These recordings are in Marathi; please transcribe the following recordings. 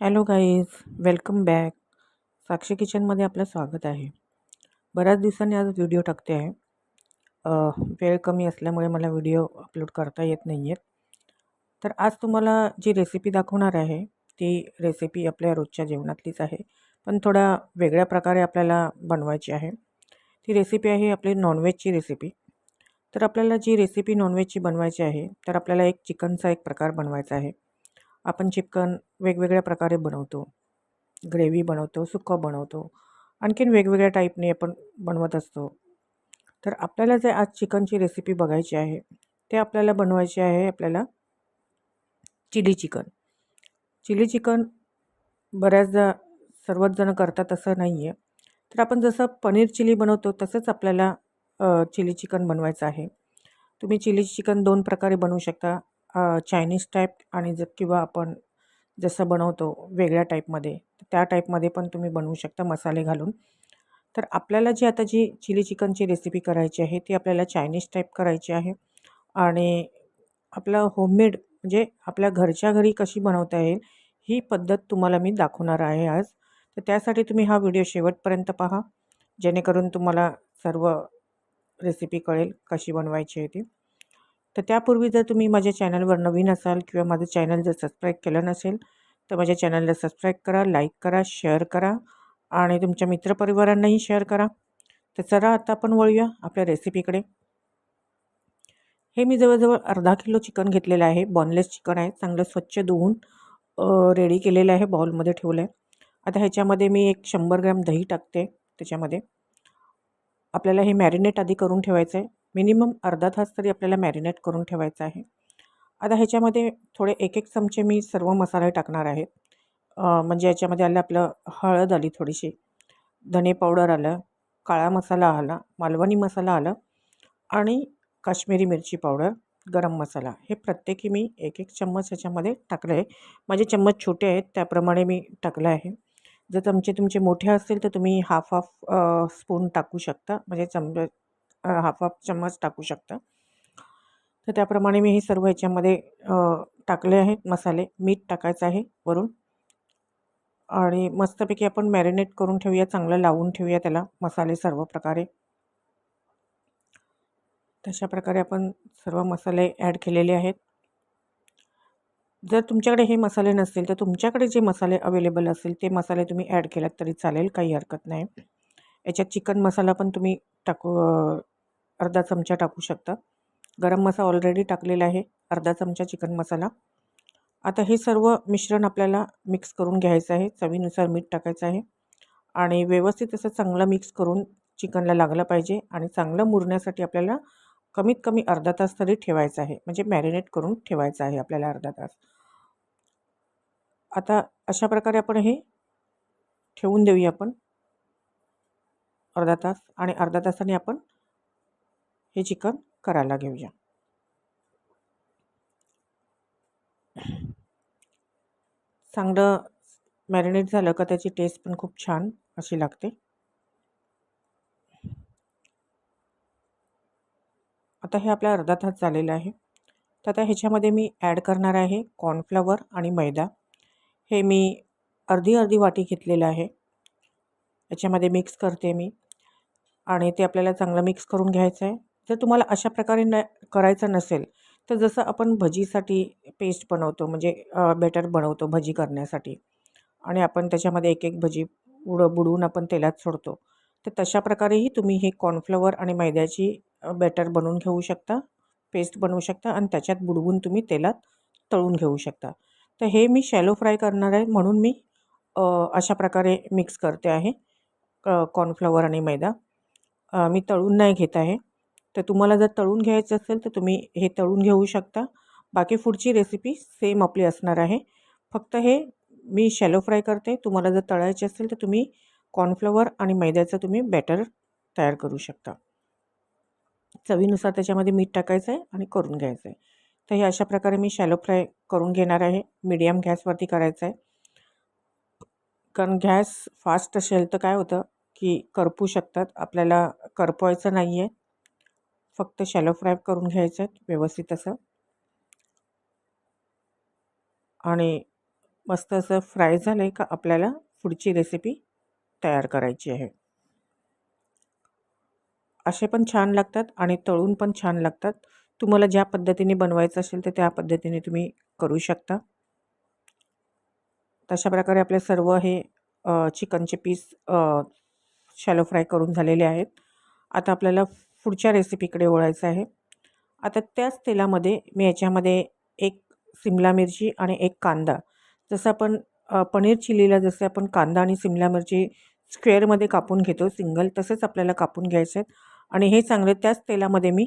Hello guys welcome back Sakshi किचनमध्ये आपलं स्वागत आहे. बऱ्याच दिवसांनी आज व्हिडिओ टाकते आहे. वेळ कमी असल्यामुळे मला व्हिडिओ अपलोड करता येत नाही आहेत तर आज तुम्हाला जी रेसिपी दाखवणार आहे ती रेसिपी आपल्या रोजच्या जेवणातलीच आहे. पण थोडा वेगळ्या प्रकारे आपल्याला बनवायची आहे. ती रेसिपी आहे आपली नॉनव्हेजची रेसिपी तर आपल्याला जी रेसिपी नॉनव्हेजची बनवायची आहे तर आपल्याला एक चिकनचा एक प्रकार बनवायचा आहे. आपण चिकन वेगवेगळ्या प्रकारे बनवतो. ग्रेव्ही बनवतो सुकं बनवतो. आणखीन वेगवेगळ्या टाईपने आपण बनवत असतो. तर आपल्याला जे आज चिकनची रेसिपी बघायची आहे ते आपल्याला बनवायची आहे आपल्याला चिली चिकन. चिली चिकन बऱ्याचदा सर्वच जण करतात असं नाही आहे तर आपण जसं पनीर चिली बनवतो तसंच आपल्याला चिली चिकन बनवायचं आहे. तुम्ही चिली चिकन दोन प्रकारे बनवू शकता. चायनीज टाईप आणि जर किंवा आपण जसं बनवतो वेगळ्या टाईपमध्ये त्या टाईपमध्ये पण तुम्ही बनवू शकता मसाले घालून. तर आपल्याला जी आता जी चिली चिकनची रेसिपी करायची आहे ती आपल्याला चायनीज टाईप करायची आहे. आणि आपलं होममेड म्हणजे आपल्या घरच्या घरी कशी बनवता येईल ही पद्धत तुम्हाला मी दाखवणार आहे आज. तर त्यासाठी तुम्ही हा व्हिडिओ शेवटपर्यंत पहा जेणेकरून तुम्हाला सर्व रेसिपी कळेल कशी बनवायची आहे ती. तर त्यापूर्वी जर तुम्ही माझ्या चॅनलवर नवीन असाल किंवा माझं चॅनल जर सबस्क्राईब केलं नसेल तर माझ्या चॅनलला सबस्क्राईब करा लाईक करा शेअर करा आणि तुमच्या मित्रपरिवारांनाही शेअर करा. तर चला आता आपण वळूया आपल्या रेसिपीकडे. हे मी जवळजवळ अर्धा किलो चिकन घेतलेलं आहे. बॉनलेस चिकन आहे. चांगलं स्वच्छ धुवून रेडी केलेलं आहे. बाउलमध्ये ठेवलं आहे आता ह्याच्यामध्ये मी एक शंभर ग्रॅम दही टाकते त्याच्यामध्ये. आपल्याला हे मॅरिनेट आधी करून ठेवायचं आहे मिनिमम अर्धा तास तरी आपल्याला मॅरिनेट करून ठेवायचं आहे. आता ह्याच्यामध्ये थोडे एक एक चमचे मी सर्व मसाले टाकणार आहेत म्हणजे याच्यामध्ये आलं आपलं हळद आली थोडीशी धने पावडर आलं काळा मसाला आला मालवणी मसाला आला आणि काश्मीरी मिरची पावडर गरम मसाला. हे प्रत्येकी मी एक एक चम्मच ह्याच्यामध्ये टाकलं आहे. माझे चम्मच छोटे आहेत त्याप्रमाणे मी टाकलं आहे. जर चमचे तुमचे मोठे असतील तर तुम्ही हाफ हाफ स्पून टाकू शकता. म्हणजे चमचे हाफ हाफ चम्मच टाकू शकता. तर त्याप्रमाणे मी हे सर्व ह्याच्यामध्ये टाकले आहेत. मसाले मीठ टाकायचं आहे वरून. आणि मस्तपैकी आपण मॅरिनेट करून ठेवूया चांगलं लावून ठेवूया त्याला मसाले सर्व प्रकारे. तशा प्रकारे आपण सर्व मसाले ॲड केलेले आहेत. जर तुमच्याकडे हे मसाले नसतील तर तुमच्याकडे जे मसाले अवेलेबल असतील ते मसाले तुम्ही ॲड केलात तरी चालेल काही हरकत नाही. याच्यात चिकन मसाला पण तुम्ही टाकू अर्धा चमचा टाकू शकता. गरम मसाला ऑलरेडी टाकलेला आहे अर्धा चमचा चिकन मसाला. आता हे सर्व मिश्रण आपल्याला मिक्स करून घ्यायचं आहे चवीनुसार मीठ टाकायचं आहे. आणि व्यवस्थित असं चांगलं मिक्स करून चिकनला लागलं पाहिजे आणि चांगलं मुरण्यासाठी आपल्याला कमीत कमी अर्धा तास तरी ठेवायचं आहे. म्हणजे मॅरिनेट करून ठेवायचं आहे आपल्याला अर्धा तास. आता अशा प्रकारे आपण हे ठेवून देऊया आपण. अर्धा तास आणि अर्धा तासाने आपण हे चिकन करायला घेऊया. चांगलं मॅरिनेट झालं का त्याची टेस्ट पण खूप छान अशी लागते. आता हे आपल्या अर्धा तास झालेलं आहे. तर आता ह्याच्यामध्ये मी ॲड करणार आहे कॉर्नफ्लॉवर आणि मैदा. हे मी अर्धी अर्धी वाटी घेतलेलं आहे. याच्यामध्ये मिक्स करते मी. आणि ते आपल्याला चांगलं मिक्स करून घ्यायचं आहे. जर तुम्हाला अशा प्रकारे न करायचं नसेल तर जसं आपण भजीसाठी पेस्ट बनवतो म्हणजे बेटर बनवतो भजी करण्यासाठी आणि आपण त्याच्यामध्ये एक एक भजी उड बुडवून आपण तेलात सोडतो तर तशा प्रकारेही तुम्ही हे कॉर्नफ्लॉवर आणि मैद्याची बेटर बनवून घेऊ शकता पेस्ट बनवू शकता आणि त्याच्यात बुडवून तुम्ही तेलात तळून घेऊ शकता. तर हे मी शॅलो फ्राय करणार आहे म्हणून मी अशा प्रकारे मिक्स करते आहे कॉर्नफ्लॉवर आणि मैदा. मी तळून नाही घेत आहे. तर तुम्हाला जर तळून घ्यायचं असेल तर तुम्ही हे तळून घेऊ शकता. बाकी पुढची रेसिपी सेम आपली असणार आहे. फक्त हे मी शॅलो फ्राय करते. तुम्हाला जर तळायचे असेल तर तुम्ही कॉर्नफ्लॉवर आणि मैद्याचं तुम्ही बॅटर तयार करू शकता. चवीनुसार त्याच्यामध्ये मीठ टाकायचं आहे आणि करून घ्यायचं आहे तर हे अशा प्रकारे मी शॅलो फ्राय करून घेणार आहे. मीडियम गॅसवरती करायचं आहे कारण गॅस फास्ट असेल तर काय होतं की करपू शकतात. आपल्याला करपवायचं नाही आहे फक्त शॅलो फ्राय करून घ्यायचं व्यवस्थित असं. आणि मस्त असं फ्राय झालं आहे का आपल्याला पुढची रेसिपी तयार करायची आहे. असे पण छान लागतात आणि तळून पण छान लागतात. तुम्हाला ज्या पद्धतीने बनवायचं असेल तर त्या पद्धतीने तुम्ही करू शकता. तशा प्रकारे आपले सर्व हे चिकनचे पीस शॅलो फ्राय करून झालेले आहेत. आता आपल्याला पुढच्या रेसिपीकडे ओळायचं आहे. आता त्याच तेलामध्ये मी याच्यामध्ये एक सिमला मिरची आणि एक कांदा. जसं आपण पनीर चिलीला जसे आपण कांदा आणि सिमला मिरची स्क्वेअरमध्ये कापून घेतो सिंगल तसेच आपल्याला कापून घ्यायचे आहेत. आणि हे चांगले त्याच तेलामध्ये मी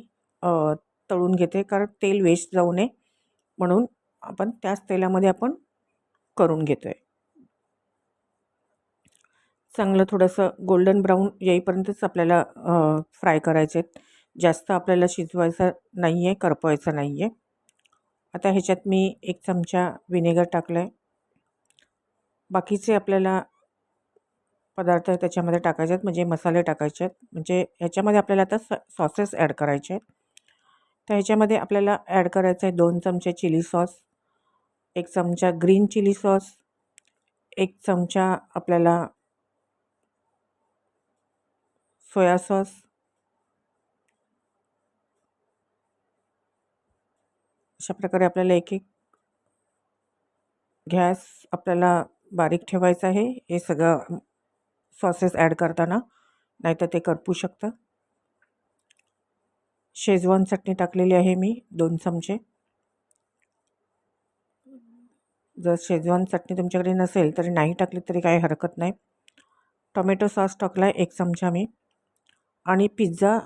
तळून घेते कारण तेल वेस्ट जाऊ नये म्हणून आपण त्याच तेलामध्ये आपण करून घेतो आहे चांगलं थोडंसं गोल्डन ब्राऊन येईपर्यंतच आपल्याला फ्राय करायचे आहेत. जास्त आपल्याला शिजवायचं नाही आहे करपवायचं नाही आहे आता ह्याच्यात मी एक चमचा विनेगर टाकलं आहे बाकीचे आपल्याला पदार्थ त्याच्यामध्ये टाकायचे आहेत म्हणजे मसाले टाकायचे आहेत. म्हणजे ह्याच्यामध्ये आपल्याला आता स सॉसेस ॲड करायचे आहेत. तर ह्याच्यामध्ये आपल्याला ॲड करायचं आहे दोन चमचे चिली सॉस एक चमचा ग्रीन चिली सॉस एक चमचा आपल्याला सोया सॉस अशा प्रकारे आपल्याला एक एक गॅस आपल्याला बारीक ठेवायचा आहे. हे सगळं सॉसेस ॲड करताना. नाहीतर ते करपू शकतं. शेजवान चटणी टाकलेली आहे मी दोन चमचे. जर शेजवान चटणी तुमच्याकडे नसेल तरी नाही टाकली तरी काही हरकत नाही. टोमॅटो सॉस टाकला आहे एक चमचा मी. आणि पिझ्झा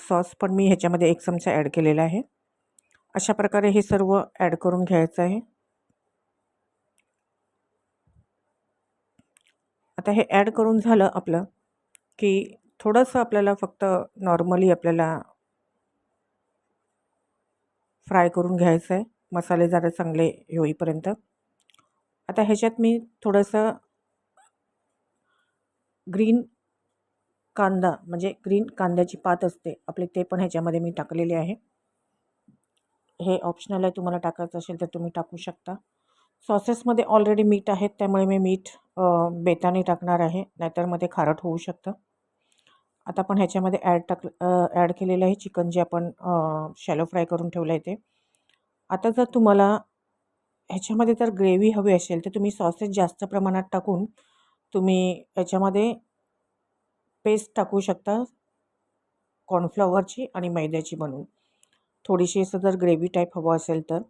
सॉस पण मी ह्याच्यामध्ये एक चमचा ॲड केलेला आहे. अशा प्रकारे हे सर्व ॲड करून घ्यायचं आहे. आता हे ॲड करून झालं आपलं की थोडंसं आपल्याला फक्त नॉर्मली आपल्याला फ्राय करून घ्यायचं आहे. मसाले जरा चांगले होईपर्यंत. आता ह्याच्यात मी थोडंसं ग्रीन कांदा म्हणजे ग्रीन कांद्याची पात असते. आपले ते पण ह्याच्यामध्ये मी टाकलेले आहे. हे ऑप्शनल आहे. तुम्हाला टाकायचं असेल तर तुम्ही टाकू शकता. सॉसेसमध्ये ऑलरेडी मीठ आहेत. त्यामुळे मी मीठ बेताने टाकणार आहे. नाहीतरमध्ये खारट होऊ शकतं. आता आपण ह्याच्यामध्ये ॲड टाक ॲड केलेलं आहे चिकन जे आपण शॅलो फ्राय करून ठेवलं आहे ते. आता जर तुम्हाला ह्याच्यामध्ये जर ग्रेव्ही हवी असेल तर तुम्ही सॉसेस जास्त प्रमाणात टाकून तुम्ही याच्यामध्ये पेस्ट टाकू शकता कॉर्नफ्लॉवरची आणि मैद्याची बनवून थोडीशी असं जर ग्रेव्ही टाईप हवं असेल तर.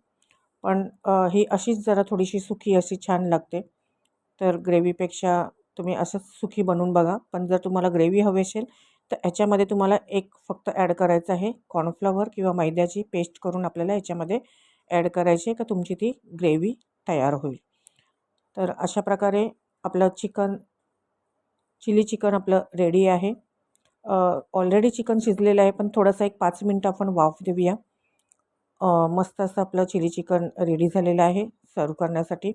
पण ही अशीच जरा थोडीशी सुकी अशी छान लागते. तर ग्रेव्हीपेक्षा तुम्ही असंच सुकी बनवून बघा. पण जर तुम्हाला ग्रेव्ही हवी असेल तर याच्यामध्ये तुम्हाला एक फक्त ॲड करायचं आहे. कॉर्नफ्लॉवर किंवा मैद्याची पेस्ट करून आपल्याला याच्यामध्ये ॲड करायची का तुमची ती ग्रेव्ही तयार होईल. तर अशा प्रकारे आपलं चिकन चिली चिकन आपलं रेडी आहे. ऑलरेडी चिकन शिजलेलं आहे पण थोडंसं एक पाच मिनटं आपण वाफ देऊया. मस्त असं आपलं चिली चिकन रेडी झालेलं आहे सर्व करण्यासाठी.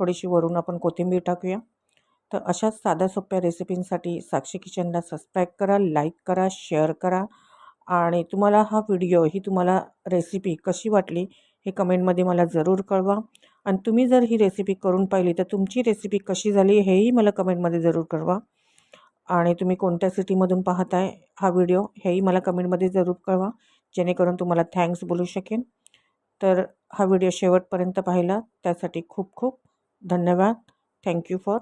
थोडीशी वरून आपण कोथिंबीर टाकूया. तर अशाच साध्या सोप्या रेसिपींसाठी साक्षी किचनला सबस्क्राईब करा लाईक करा शेअर करा. आणि तुम्हाला हा व्हिडिओ ही तुम्हाला रेसिपी कशी वाटली हे कमेंटमध्ये मला जरूर कळवा. आणि तुम्ही जर ही रेसिपी करून पाहिली तर तुमची रेसिपी कशी झाली हेही मला कमेंटमध्ये जरूर कळवा. आणि तुम्ही कोणत्या सिटीमधून पाहताय हा व्हिडिओ हेही मला कमेंटमध्ये जरूर कळवा जेणेकरून तुम्हाला थँक्स बोलू शकेन. तर हा व्हिडिओ शेवटपर्यंत पाहिला त्यासाठी खूप खूप धन्यवाद. Thank you for